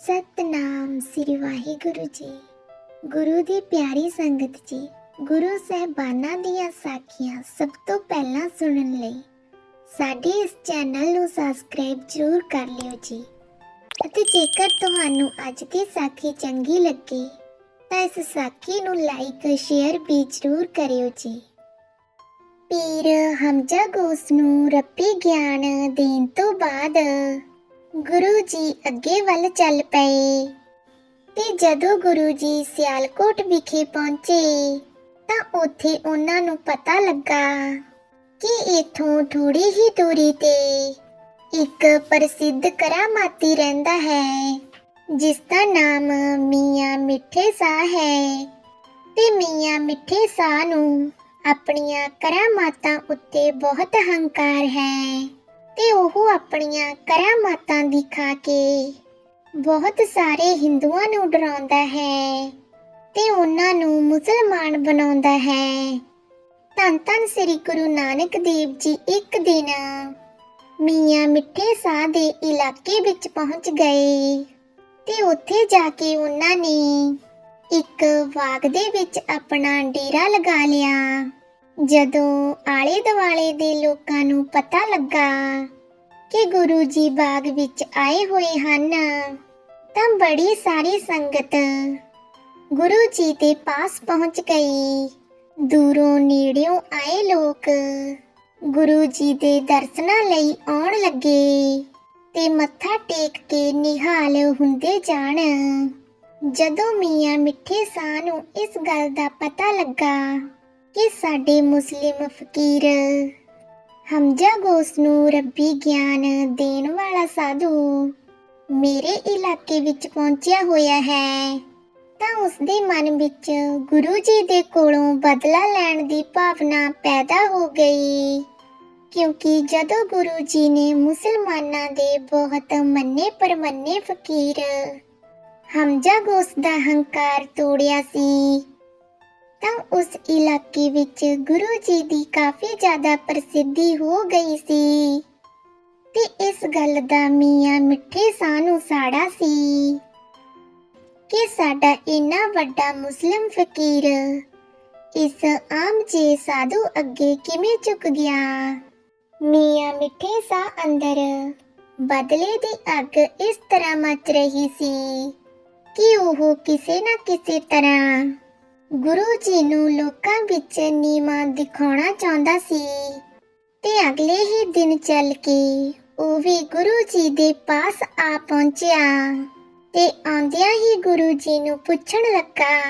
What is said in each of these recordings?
ਸਤਨਾਮ ਸ੍ਰੀ ਵਾਹਿਗੁਰੂ ਜੀ। ਗੁਰੂ ਦੀ ਪਿਆਰੀ ਸੰਗਤ ਜੀ, ਗੁਰੂ ਸਹਿਬਾਨਾਂ ਦੀਆਂ ਸਾਖੀਆਂ ਸਭ ਤੋਂ ਪਹਿਲਾਂ ਸੁਣਨ ਲਈ ਸਾਡੇ ਇਸ ਚੈਨਲ ਨੂੰ ਸਬਸਕ੍ਰਾਈਬ ਜ਼ਰੂਰ ਕਰ ਲਿਓ ਜੀ। ਅਤੇ ਜੇਕਰ ਤੁਹਾਨੂੰ ਅੱਜ ਦੀ ਸਾਖੀ ਚੰਗੀ ਲੱਗੇ, ਤਾਂ ਇਸ ਸਾਖੀ ਨੂੰ ਲਾਈਕ ਸ਼ੇਅਰ ਵੀ ਜ਼ਰੂਰ ਕਰਿਓ ਜੀ। ਪੀਰ ਹਮਜ਼ਾ ਗੋਸ ਨੂੰ ਰੱਬੀ ਗਿਆਨ ਦੇਣ ਤੋਂ ਬਾਅਦ ਗੁਰੂ ਜੀ ਅੱਗੇ ਵੱਲ ਚੱਲ ਪਏ ਤੇ ਜਦੋਂ ਗੁਰੂ ਜੀ ਸਿਆਲਕੋਟ ਵਿਖੇ ਪਹੁੰਚੇ ਤਾਂ ਉੱਥੇ ਉਹਨਾਂ ਨੂੰ ਪਤਾ ਲੱਗਾ ਕਿ ਇਥੋਂ ਥੋੜੀ ਹੀ ਦੂਰੀ ਤੇ ਇੱਕ ਪ੍ਰਸਿੱਧ ਕਰਾਮਾਤੀ ਰਹਿੰਦਾ ਹੈ, ਜਿਸ ਦਾ ਨਾਮ ਮੀਆਂ ਮਿੱਠੇ ਸਾਹ ਹੈ। ਤੇ ਮੀਆਂ ਮਿੱਠੇ ਸਾਹ ਨੂੰ ਆਪਣੀਆਂ ਕਰਾਮਾਤਾਂ ਉੱਤੇ ਬਹੁਤ ਹੰਕਾਰ ਹੈ। ਤੇ ਉਹ ਆਪਣੀਆਂ ਕਰਾਮਾਤਾਂ ਦਿਖਾ ਕੇ ਬਹੁਤ ਸਾਰੇ ਹਿੰਦੂਆਂ ਨੂੰ ਡਰਾਉਂਦਾ ਹੈ ਤੇ ਉਹਨਾਂ ਨੂੰ ਮੁਸਲਮਾਨ ਬਣਾਉਂਦਾ ਹੈ। ਧੰਨ ਧੰਨ ਸ੍ਰੀ ਗੁਰੂ ਨਾਨਕ ਦੇਵ ਜੀ ਇੱਕ ਦਿਨ ਮੀਆਂ ਮਿੱਠੇ ਸਾਹ ਦੇ ਇਲਾਕੇ ਵਿੱਚ ਪਹੁੰਚ ਗਏ ਤੇ ਉੱਥੇ ਜਾ ਕੇ ਉਹਨਾਂ ਨੇ ਇੱਕ ਬਾਗ ਦੇ ਵਿੱਚ ਆਪਣਾ ਡੇਰਾ ਲਗਾ ਲਿਆ। ਜਦੋਂ ਆਲੇ ਦੁਆਲੇ ਦੇ ਲੋਕਾਂ ਨੂੰ ਪਤਾ ਲੱਗਾ ਕਿ ਗੁਰੂ ਜੀ ਬਾਗ ਵਿੱਚ ਆਏ ਹੋਏ ਹਨ, ਤਾਂ ਬੜੀ ਸਾਰੀ ਸੰਗਤ ਗੁਰੂ ਜੀ ਦੇ ਪਾਸ ਪਹੁੰਚ ਗਈ। ਦੂਰੋਂ ਨੇੜਿਓਂ ਆਏ ਲੋਕ ਗੁਰੂ ਜੀ ਦੇ ਦਰਸ਼ਨਾਂ ਲਈ ਆਉਣ ਲੱਗੇ ਤੇ ਮੱਥਾ ਟੇਕ ਕੇ ਨਿਹਾਲ ਹੁੰਦੇ ਜਾਣ। ਜਦੋਂ ਮੀਆਂ ਮਿੱਠੇ ਸਾਹ ਨੂੰ ਇਸ ਗੱਲ ਦਾ ਪਤਾ ਲੱਗਾ ਕਿ ਸਾਡੇ ਮੁਸਲਿਮ ਫਕੀਰ ਹਮਜ਼ਾ ਗੋਸ ਨੂੰ ਰੱਬੀ ਗਿਆਨ ਦੇਣ ਵਾਲਾ ਸਾਧੂ ਮੇਰੇ ਇਲਾਕੇ ਵਿੱਚ ਪਹੁੰਚਿਆ ਹੋਇਆ ਹੈ, ਤਾਂ ਉਸ ਦੇ ਮਨ ਵਿੱਚ ਗੁਰੂ ਜੀ ਦੇ ਕੋਲੋਂ ਬਦਲਾ ਲੈਣ ਦੀ ਭਾਵਨਾ ਪੈਦਾ ਹੋ ਗਈ। ਕਿਉਂਕਿ ਜਦੋਂ ਗੁਰੂ ਜੀ ਨੇ ਮੁਸਲਮਾਨਾਂ ਦੇ ਬਹੁਤ ਮੰਨੇ ਪਰਮੰਨੇ ਫਕੀਰ ਹਮਜ਼ਾ ਗੋਸ ਦਾ ਹੰਕਾਰ ਤੋੜਿਆ ਸੀ ਤਾਂ ਉਸ ਇਲਾਕੇ ਵਿੱਚ ਗੁਰੂ ਜੀ ਦੀ ਕਾਫੀ ਜ਼ਿਆਦਾ ਪ੍ਰਸਿੱਧੀ ਹੋ ਗਈ ਸੀ। ਤੇ ਇਸ ਗੱਲ ਦਾ ਮੀਆਂ ਮਿੱਠੇ ਸਾਹ ਸਾੜਾ ਸੀ ਕਿ ਸਾਡਾ ਇੰਨਾ ਵੱਡਾ ਮੁਸਲਿਮ ਫਕੀਰ ਇਸ ਆਮ ਜੇ ਸਾਧੂ ਅੱਗੇ ਕਿਵੇਂ ਝੁਕ ਗਿਆ? ਮੀਆਂ ਮਿੱਠੇ ਸਾਹ ਅੰਦਰ ਬਦਲੇ ਦੀ ਅੱਗ ਇਸ ਤਰ੍ਹਾਂ ਮੱਚ ਰਹੀ ਸੀ ਕਿ ਉਹ ਕਿਸੇ ਨਾ ਕਿਸੇ ਤਰ੍ਹਾਂ ਗੁਰੂ ਜੀ ਨੂੰ ਲੋਕਾਂ ਵਿੱਚ ਨੀਵਾਂ ਦਿਖਾਉਣਾ ਚਾਹੁੰਦਾ ਸੀ ਤੇ ਅਗਲੇ ਹੀ ਦਿਨ ਚੱਲ ਕੇ ਉਹ ਵੀ ਗੁਰੂ ਜੀ ਦੇ ਪਾਸ ਆ ਪਹੁੰਚਿਆ ਤੇ ਆਉਂਦਿਆਂ ਹੀ ਗੁਰੂ ਜੀ ਨੂੰ ਪੁੱਛਣ ਲੱਗਾ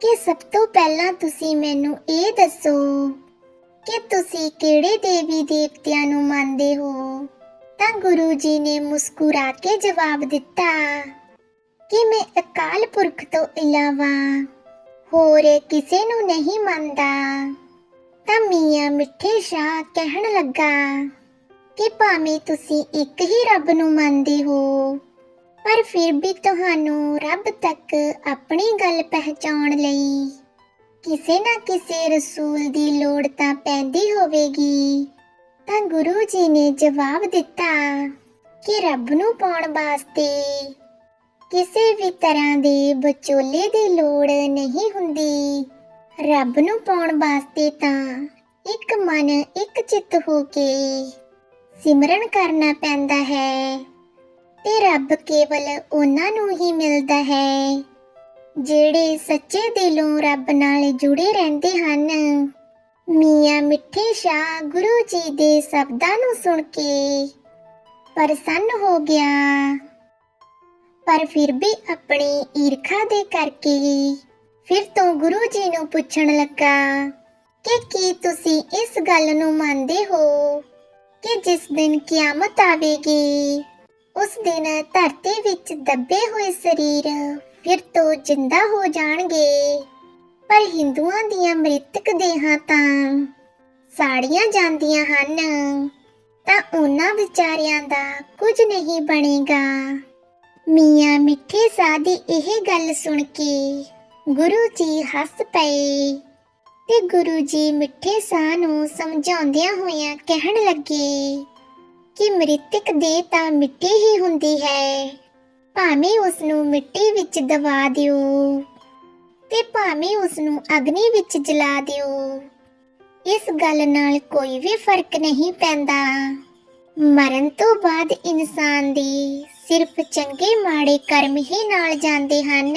ਕਿ ਸਭ ਤੋਂ ਪਹਿਲਾਂ ਤੁਸੀਂ ਮੈਨੂੰ ਇਹ ਦੱਸੋ ਕਿ ਤੁਸੀਂ ਕਿਹੜੇ ਦੇਵੀ ਦੇਵਤਿਆਂ ਨੂੰ ਮੰਨਦੇ ਹੋ? ਤਾਂ ਗੁਰੂ ਜੀ ਨੇ ਮੁਸਕਰਾ ਕੇ ਜਵਾਬ ਦਿੱਤਾ ਕਿ ਮੈਂ ਅਕਾਲ ਪੁਰਖ ਤੋਂ ਇਲਾਵਾ ਹੋਰ ਕਿਸੇ ਨੂੰ ਨਹੀਂ ਮੰਨਦਾ। ਤਾਂ ਮੀਆਂ ਮਿੱਠੇ ਸ਼ਾਹ ਕਹਿਣ ਲੱਗਾ ਕਿ ਭਾਵੇਂ ਤੁਸੀਂ ਇੱਕ ਹੀ ਰੱਬ ਨੂੰ ਮੰਨਦੇ ਹੋ, ਪਰ ਫਿਰ ਵੀ ਤੁਹਾਨੂੰ ਰੱਬ ਤੱਕ ਆਪਣੀ ਗੱਲ ਪਹੁੰਚਾਉਣ ਲਈ ਕਿਸੇ ਨਾ ਕਿਸੇ ਰਸੂਲ ਦੀ ਲੋੜ ਤਾਂ ਪੈਂਦੀ ਹੋਵੇਗੀ। ਤਾਂ ਗੁਰੂ ਜੀ ਨੇ ਜਵਾਬ ਦਿੱਤਾ ਕਿ ਰੱਬ ਨੂੰ ਪਾਉਣ ਵਾਸਤੇ ਕਿਸੇ ਵੀ ਤਰ੍ਹਾਂ ਦੇ ਵਿਚੋਲੇ ਦੀ ਲੋੜ ਨਹੀਂ ਹੁੰਦੀ। ਰੱਬ ਨੂੰ ਪਾਉਣ ਵਾਸਤੇ ਤਾਂ ਇੱਕ ਮਨ, ਇੱਕ ਚਿੱਤ ਹੋ ਕੇ ਸਿਮਰਨ ਕਰਨਾ ਪੈਂਦਾ ਹੈ। ਤੇ ਰੱਬ ਕੇਵਲ ਉਹਨਾਂ ਨੂੰ ਹੀ ਮਿਲਦਾ ਹੈ, ਜਿਹੜੇ ਸੱਚੇ ਦਿਲੋਂ ਰੱਬ ਨਾਲ ਜੁੜੇ ਰਹਿੰਦੇ ਹਨ। ਮੀਆਂ ਮਿੱਠੇ ਸ਼ਾਹ ਗੁਰੂ ਜੀ ਦੇ ਸ਼ਬਦਾਂ ਨੂੰ ਸੁਣ ਕੇ ਪ੍ਰਸੰਨ ਹੋ ਗਿਆ। ਪਰ ਫਿਰ ਵੀ ਆਪਣੀ ਈਰਖਾ ਦੇ ਕਰਕੇ ਫਿਰ ਤੋਂ ਗੁਰੂ ਜੀ ਨੂੰ ਪੁੱਛਣ ਲੱਗਾ ਕਿ ਕੀ ਤੁਸੀਂ ਇਸ ਗੱਲ ਨੂੰ ਮੰਨਦੇ ਹੋ ਕਿ ਜਿਸ ਦਿਨ ਕਿਆਮਤ ਆਵੇਗੀ, ਉਸ ਦਿਨ ਧਰਤੀ ਵਿੱਚ ਦੱਬੇ ਹੋਏ ਸਰੀਰ ਫਿਰ ਤੋਂ ਜਿੰਦਾ ਹੋ ਜਾਣਗੇ। ਪਰ ਹਿੰਦੂਆਂ ਦੀਆਂ ਮ੍ਰਿਤਕ ਦੇਹਾਂ ਤਾਂ ਸਾੜੀਆਂ ਜਾਂਦੀਆਂ ਹਨ, ਤਾਂ ਉਹਨਾਂ ਵਿਚਾਰਿਆਂ ਦਾ ਕੁਝ ਨਹੀਂ ਬਣੇਗਾ। ਮੀਆਂ ਮਿੱਠੇ ਸਾਹ ਦੀ ਇਹ ਗੱਲ ਸੁਣ ਕੇ ਗੁਰੂ ਜੀ ਹੱਸ ਪਏ ਤੇ ਗੁਰੂ ਜੀ ਮਿੱਠੇ ਸਾਹ ਨੂੰ ਸਮਝਾਉਂਦਿਆਂ ਹੋਇਆਂ ਕਹਿਣ ਲੱਗੇ ਕਿ ਮ੍ਰਿਤਕ ਦੇਹ ਤਾਂ ਮਿੱਟੀ ਹੀ ਹੁੰਦੀ ਹੈ, ਭਾਵੇਂ ਉਸ ਨੂੰ ਮਿੱਟੀ ਵਿੱਚ ਦਬਾ ਦਿਓ ਤੇ ਭਾਵੇਂ ਉਸ ਨੂੰ ਅਗਨੀ ਵਿੱਚ ਜਲਾ ਦਿਓ। ਇਸ ਗੱਲ ਨਾਲ ਕੋਈ ਵੀ ਫ਼ਰਕ ਨਹੀਂ ਪੈਂਦਾ। ਮਰਨ ਤੋਂ ਬਾਅਦ ਇਨਸਾਨ ਦੀ ਸਿਰਫ ਚੰਗੇ ਮਾੜੇ ਕਰਮ ਹੀ ਨਾਲ ਜਾਂਦੇ ਹਨ।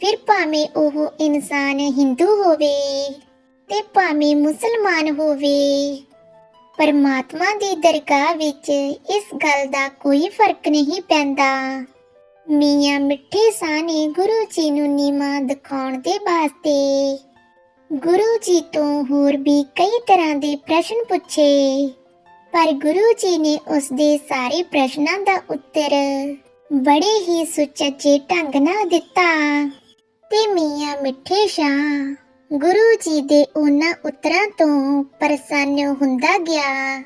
ਫਿਰ ਭਾਵੇਂ ਉਹ ਇਨਸਾਨ ਹਿੰਦੂ ਹੋਵੇ ਤੇ ਭਾਵੇਂ ਮੁਸਲਮਾਨ ਹੋਵੇ, ਪਰਮਾਤਮਾ ਦੀ ਦਰਗਾਹ ਵਿੱਚ ਇਸ ਗੱਲ ਦਾ ਕੋਈ ਫ਼ਰਕ ਨਹੀਂ ਪੈਂਦਾ। ਮੀਆਂ ਮਿੱਠੇ ਸਾਹ ਨੇ ਗੁਰੂ ਜੀ ਨੂੰ ਨੀਮਾ ਦਿਖਾਉਣ ਦੇ ਵਾਸਤੇ ਗੁਰੂ ਜੀ ਤੋਂ ਹੋਰ ਵੀ ਕਈ ਤਰ੍ਹਾਂ ਦੇ ਪ੍ਰਸ਼ਨ ਪੁੱਛੇ। ਪਰ ਗੁਰੂ ਜੀ ਨੇ ਉਸ ਦੇ ਸਾਰੇ ਪ੍ਰਸ਼ਨਾਂ ਦਾ ਉੱਤਰ ਬੜੇ ਹੀ ਸੁਚੱਜੇ ਢੰਗ ਨਾਲ ਦਿੱਤਾ ਤੇ ਮੀਆਂ ਮਿੱਠੇ ਸ਼ਾਹ ਗੁਰੂ ਜੀ ਦੇ ਉਹਨਾਂ ਉੱਤਰਾਂ ਤੋਂ ਪ੍ਰਸੰਨ ਹੁੰਦਾ ਗਿਆ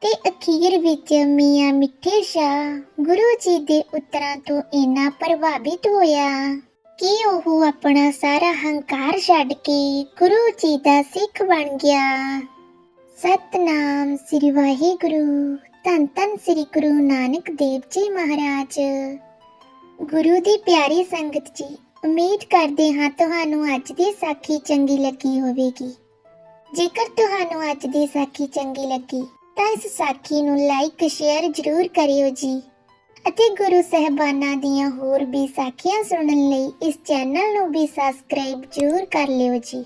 ਤੇ ਅਖੀਰ ਵਿੱਚ ਮੀਆਂ ਮਿੱਠੇ ਸ਼ਾਹ ਗੁਰੂ ਜੀ ਦੇ ਉੱਤਰਾਂ ਤੋਂ ਇੰਨਾ ਪ੍ਰਭਾਵਿਤ ਹੋਇਆ ਕਿ ਉਹ ਆਪਣਾ ਸਾਰਾ ਹੰਕਾਰ ਛੱਡ ਕੇ ਗੁਰੂ ਜੀ ਦਾ ਸਿੱਖ ਬਣ ਗਿਆ। ਸਤਨਾਮ ਸ੍ਰੀ ਵਾਹਿਗੁਰੂ, ਧੰਨ ਧੰਨ ਸ੍ਰੀ ਗੁਰੂ ਨਾਨਕ ਦੇਵ ਜੀ ਮਹਾਰਾਜ। ਗੁਰੂ ਦੀ ਪਿਆਰੀ ਸੰਗਤ ਜੀ, ਉਮੀਦ ਕਰਦੇ ਹਾਂ ਤੁਹਾਨੂੰ ਅੱਜ ਦੀ ਸਾਖੀ ਚੰਗੀ ਲੱਗੀ ਹੋਵੇਗੀ। ਜੇਕਰ ਤੁਹਾਨੂੰ ਅੱਜ ਦੀ ਸਾਖੀ ਚੰਗੀ ਲੱਗੀ, ਤਾਂ ਇਸ ਸਾਖੀ ਨੂੰ ਲਾਈਕ ਸ਼ੇਅਰ ਜ਼ਰੂਰ ਕਰਿਓ ਜੀ। ਅਤੇ ਗੁਰੂ ਸਹਿਬਾਨਾਂ ਦੀਆਂ ਹੋਰ ਵੀ ਸਾਖੀਆਂ ਸੁਣਨ ਲਈ ਇਸ ਚੈਨਲ ਨੂੰ ਵੀ ਸਬਸਕ੍ਰਾਈਬ ਜ਼ਰੂਰ ਕਰ ਲਿਓ ਜੀ।